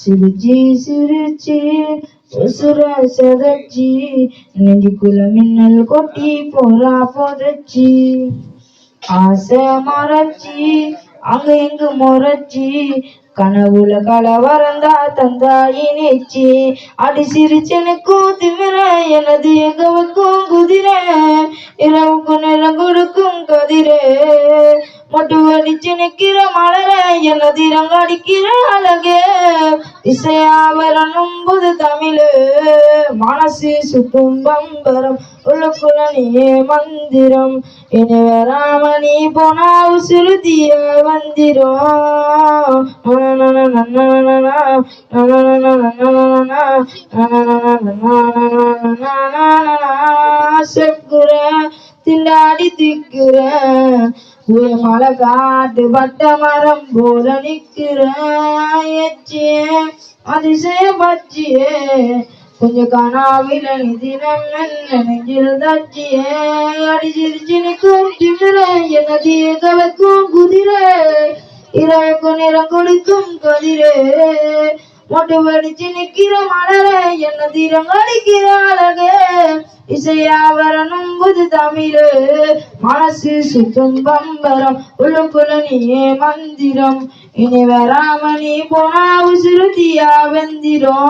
சிரிச்சி சிரிச்சி உசுர சதச்சி நெஞ்சுக்குள்ள மின்னல் கொட்டி போறா போதச்சி. ஆசை மறச்சி அங்க இங்கு முறைச்சி கனவுல கலவரந்தா தந்தாயி இணைச்சி அடி சிரிச்சனுக்கும் திமிர எனது எங்கவுக்கும் குதிரை இரவுக்கு நிறம் கொடுக்கும் கதிரே. மொட்டு அடிச்சு நிக்கிற மலர எனது அடிக்கிற அழகு இசையா வரணும் புது தமிழு மனசு சுத்தும் பம்பரம் உள்ளுக்குள்ள நீயே மந்திரம் இனி வராம நீ போனா உசுருதிய வந்திரும் செக்குற திண்டாடி திக்குற ஒரு மலை காட்டு பட்ட மரம் போல நிற்கிறேன். அதிசய பச்சியே கொஞ்சம் கனாவில் நிதினம் என்ன நெஞ்சில் தச்சியே அடி சிரிச்சு நிற்கும் என்ன எனது கவக்கும் குதிரை. இரவுக்கு நிறம் கொடுக்கும் கதிரே. மொட்டு வடிச்சு நிக்கிற மலரே என்ன தீரம் அழகே. இசையா வரணும் புது தமிழு. மனசு சுத்தும் பம்பரம் உள்ளுக்குள்ள நீயே மந்திரம். இனி வராம நீ போனா உசுருதியா வெந்திரும்.